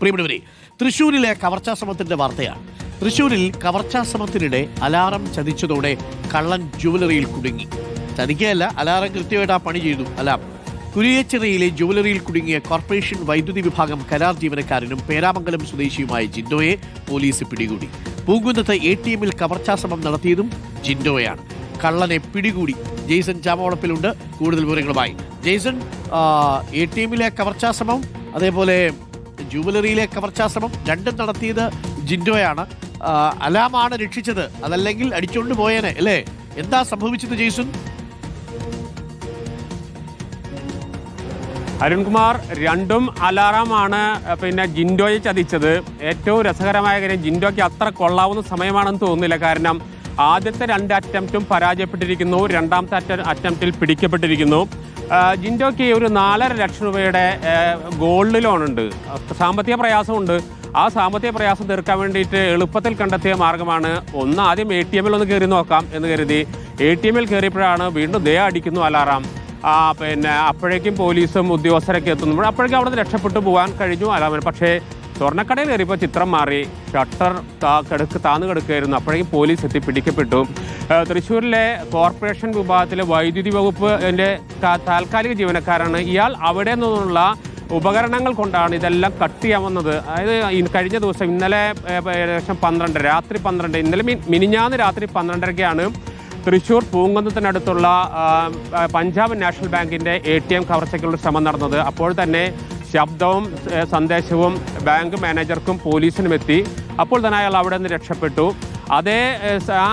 പ്രിയപ്പെട്ടവരെ തൃശ്ശൂരിലെ കവർച്ചാ ശ്രമത്തിന്റെ വാർത്തയാണ്. തൃശ്ശൂരിൽ കവർച്ചാ ശ്രമത്തിനിടെ അലാറം ചതിച്ചതോടെ കള്ളൻ ജുവലറിയിൽ കുടുങ്ങി. ചതിക്കുകയല്ല അലാറം കൃത്യമായിട്ട് ആ പണി ചെയ്തു. അലാം കുരിയച്ചിറയിലെ ജുവലറിയിൽ കുടുങ്ങിയ കോർപ്പറേഷൻ വൈദ്യുതി വിഭാഗം കരാർ ജീവനക്കാരനും പേരാമംഗലം സ്വദേശിയുമായ ജിൻഡോയെ പോലീസ് പിടികൂടി. പൂങ്കുന്നത്ത് എ ടി എമ്മിൽ കവർച്ചാ ശ്രമം നടത്തിയതും ജിൻഡോയാണ്. കള്ളനെ പിടികൂടി. ജെയ്സൺ ചാമോളപ്പിലുണ്ട് കൂടുതൽ വിവരങ്ങളുമായി ജെയ്സൺ എ ടി എമ്മിലെ കവർച്ചാ ശ്രമം അതേപോലെ ജുവലറിയിലെ കവർച്ചാശ്രമം രണ്ടും നടത്തിയത് ജിൻഡോയാണ്. അലാമാണ് രക്ഷിച്ചത്. അതല്ലെങ്കിൽ അടിച്ചുകൊണ്ട് പോയേനെ അല്ലേ? എന്താ സംഭവിച്ചത് ജെയ്സൺ? അരുൺകുമാർ രണ്ടും അലാറാമാണ് പിന്നെ ജിൻഡോയെ ചതിച്ചത്. ഏറ്റവും രസകരമായ കാര്യം ജിൻഡോയ്ക്ക് അത്ര കൊള്ളാവുന്ന സമയമാണെന്ന് തോന്നുന്നില്ല. കാരണം ആദ്യത്തെ രണ്ട് അറ്റംപ്റ്റും പരാജയപ്പെട്ടിരിക്കുന്നു. രണ്ടാമത്തെ അറ്റ അറ്റംപ്റ്റിൽ പിടിക്കപ്പെട്ടിരിക്കുന്നു. ജിൻഡോയ്ക്ക് ഒരു നാലര ലക്ഷം രൂപയുടെ ഗോൾഡ് ലോണുണ്ട് സാമ്പത്തിക പ്രയാസമുണ്ട്. ആ സാമ്പത്തിക പ്രയാസം തീർക്കാൻ വേണ്ടിയിട്ട് എളുപ്പത്തിൽ കണ്ടെത്തിയ മാർഗമാണ് ഒന്ന് ആദ്യം എ ടി എമ്മിൽ ഒന്ന് കയറി നോക്കാം എന്ന് കരുതി എ ടി എമ്മിൽ കയറിയപ്പോഴാണ് വീണ്ടും ദയ അടിക്കുന്നു അലാറാം. ആ പിന്നെ അപ്പോഴേക്കും പോലീസും ഉദ്യോഗസ്ഥരൊക്കെ എത്തുന്നു. അപ്പോഴേക്കും അവിടെ നിന്ന് രക്ഷപ്പെട്ടു പോകാൻ കഴിഞ്ഞു അലാമൻ പക്ഷേ സ്വർണക്കടയിൽ കയറിയപ്പോൾ ചിത്രം മാറി. ഷട്ടർ കിടക്ക് താന്ന് കിടക്കുകയായിരുന്നു അപ്പോഴേക്കും പോലീസ് എത്തി പിടിക്കപ്പെട്ടു. തൃശ്ശൂരിലെ കോർപ്പറേഷൻ വിഭാഗത്തിലെ വൈദ്യുതി വകുപ്പ് എന്റെ താൽക്കാലിക ജീവനക്കാരാണ്. ഇയാൾ അവിടെ നിന്നുള്ള ഉപകരണങ്ങൾ കൊണ്ടാണ് ഇതെല്ലാം കട്ട് ചെയ്യാൻ വന്നത്. അതായത് കഴിഞ്ഞ ദിവസം ഇന്നലെ ഏകദേശം പന്ത്രണ്ട് രാത്രി പന്ത്രണ്ട് ഇന്നലെ മിനിഞ്ഞാന്ന് രാത്രി പന്ത്രണ്ടരയ്ക്കാണ് തൃശൂർ പൂങ്കുന്നത്തിനടുത്തുള്ള പഞ്ചാബ് നാഷണൽ ബാങ്കിന്റെ എ ടി എം കവർച്ചയ്ക്കുള്ള ശ്രമം നടന്നത്. അപ്പോൾ തന്നെ ശബ്ദവും സന്ദേശവും ബാങ്ക് മാനേജർക്കും പോലീസിനും എത്തി. അപ്പോൾ തന്നെ അയാൾ അവിടെ നിന്ന് രക്ഷപ്പെട്ടു. അതേ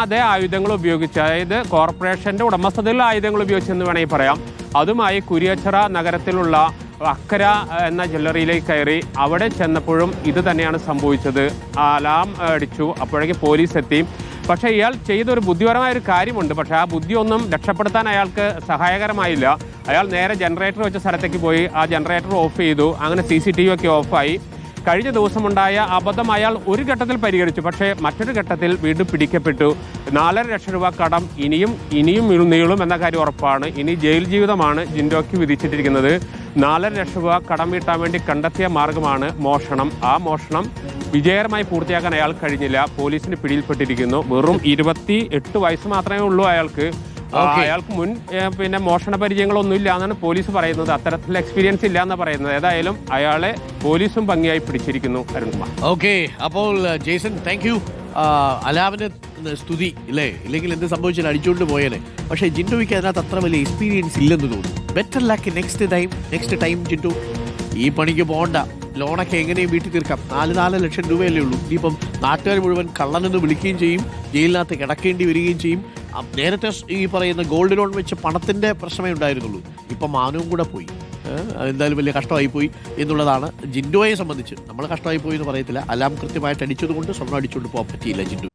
അതേ ആയുധങ്ങൾ ഉപയോഗിച്ച് അതായത് കോർപ്പറേഷന്റെ ഉടമസ്ഥതയിലുള്ള ആയുധങ്ങൾ ഉപയോഗിച്ചെന്ന് വേണമെങ്കിൽ പറയാം. അതുമായി കുരിയച്ചിറ നഗരത്തിലുള്ള അക്കര എന്ന ജ്വല്ലറിയിലേക്ക് കയറി. അവിടെ ചെന്നപ്പോഴും ഇത് തന്നെയാണ് സംഭവിച്ചത്. അലാം അടിച്ചു. അപ്പോഴേക്ക് പോലീസ് എത്തി. പക്ഷേ ഇയാൾ ചെയ്തൊരു ബുദ്ധിപരമായ ഒരു കാര്യമുണ്ട്. പക്ഷേ ആ ബുദ്ധിയൊന്നും രക്ഷപ്പെടുത്താൻ അയാൾക്ക് സഹായകരമായില്ല. അയാൾ നേരെ ജനറേറ്റർ വെച്ച സ്ഥലത്തേക്ക് പോയി. ആ ജനറേറ്റർ ഓഫ് ചെയ്തു. അങ്ങനെ സി സി ടി വി ഒക്കെ ഓഫായി കഴിഞ്ഞ ദിവസമുണ്ടായ അബദ്ധം അയാൾ ഒരു ഘട്ടത്തിൽ പരിഹരിച്ചു. പക്ഷേ മറ്റൊരു ഘട്ടത്തിൽ വീണ്ടും പിടിക്കപ്പെട്ടു. നാലര ലക്ഷം രൂപ കടം ഇനിയും ഇനിയും നീളും- എന്ന കാര്യം ഉറപ്പാണ്. ഇനി ജയിൽ ജീവിതമാണ് ജിൻഡോയ്ക്ക് വിധിച്ചിട്ടിരിക്കുന്നത്. നാലര ലക്ഷം രൂപ കടം വീട്ടാൻ വേണ്ടി കണ്ടെത്തിയ മാർഗമാണ് മോഷണം. ആ മോഷണം വിജയകരമായി പൂർത്തിയാക്കാൻ അയാൾ കഴിഞ്ഞില്ല. പോലീസിന് പിടിയിൽപ്പെട്ടിരിക്കുന്നു. വെറും ഇരുപത്തി എട്ട് വയസ്സ് മാത്രമേ ഉള്ളൂ അയാൾക്ക്. അയാൾക്ക് മുൻ പിന്നെ മോഷണ പരിചയങ്ങളൊന്നും ഇല്ല എന്നാണ് പോലീസ് പറയുന്നത്. അത്തരത്തിലുള്ള എക്സ്പീരിയൻസ് ഇല്ല എന്ന് പറയുന്നത്. ഏതായാലും അയാളെ പോലീസും ഭംഗിയായി പിടിച്ചിരിക്കുന്നു അരുൺകുമാർ. ഓക്കെ അപ്പോൾ ജെയ്സൺ താങ്ക് യു സ്തുതി ഇല്ലേ? ഇല്ലെങ്കിൽ എന്ത് സംഭവിച്ചാലും അടിച്ചുകൊണ്ട് പോയേനെ. പക്ഷേ ജിൻഡോയ്ക്ക് അതിനകത്ത് അത്ര വലിയ എക്സ്പീരിയൻസ് ഇല്ലെന്ന് തോന്നുന്നു. Better luck next time next time ജിൻഡു. ഈ പണിക്ക് പോകണ്ട. ലോണൊക്കെ എങ്ങനെയും വീട്ടിൽ തീർക്കാം. നാല് നാല് ലക്ഷം രൂപയല്ലേ ഉള്ളൂ. ഇനിയിപ്പം നാട്ടുകാർ മുഴുവൻ കള്ളനെന്ന് വിളിക്കുകയും ചെയ്യും. ജയിലിനകത്ത് കിടക്കേണ്ടി വരികയും ചെയ്യും. നേരത്തെ ഈ പറയുന്ന ഗോൾഡ് ലോൺ വെച്ച് പണത്തിന്റെ പ്രശ്നമേ ഉണ്ടായിരുന്നുള്ളൂ. ഇപ്പം മാനവും കൂടെ പോയി. എന്തായാലും വലിയ കഷ്ടമായി പോയി എന്നുള്ളതാണ് ജിൻഡോയെ സംബന്ധിച്ച്. നമ്മൾ കഷ്ടമായി പോയി എന്ന് പറയത്തില്ല. അലാം കൃത്യമായിട്ട് അടിച്ചതുകൊണ്ട് സ്വർണം അടിച്ചുകൊണ്ട് പോകാൻ പറ്റിയില്ല ജിൻഡു.